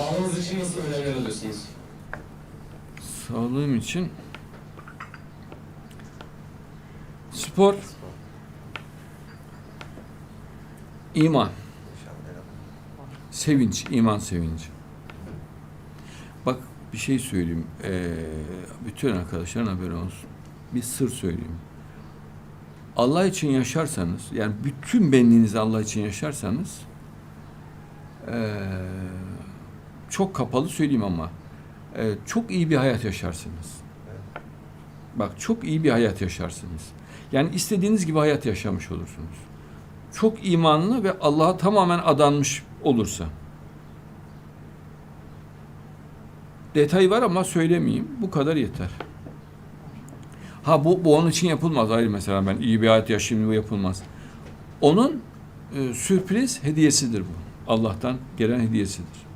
Sağlığınız için nasıl önlemler alıyorsunuz? Sağlığım için spor, iman, sevinç, iman sevinci. Bak bir şey söyleyeyim. Ee, bütün arkadaşların haberi olsun. Bir sır söyleyeyim. Allah için yaşarsanız, yani bütün benliğinizi Allah için yaşarsanız, ee, çok kapalı söyleyeyim ama, ee, çok iyi bir hayat yaşarsınız. Bak çok iyi bir hayat yaşarsınız. Yani istediğiniz gibi hayat yaşamış olursunuz. Çok imanlı ve Allah'a tamamen adanmış olursa. Detay var ama söylemeyeyim. Bu kadar yeter. Ha bu, bu onun için yapılmaz. Hayır mesela ben iyi bir hayat yaşayayım bu yapılmaz. Onun e, sürpriz hediyesidir bu. Allah'tan gelen hediyesidir.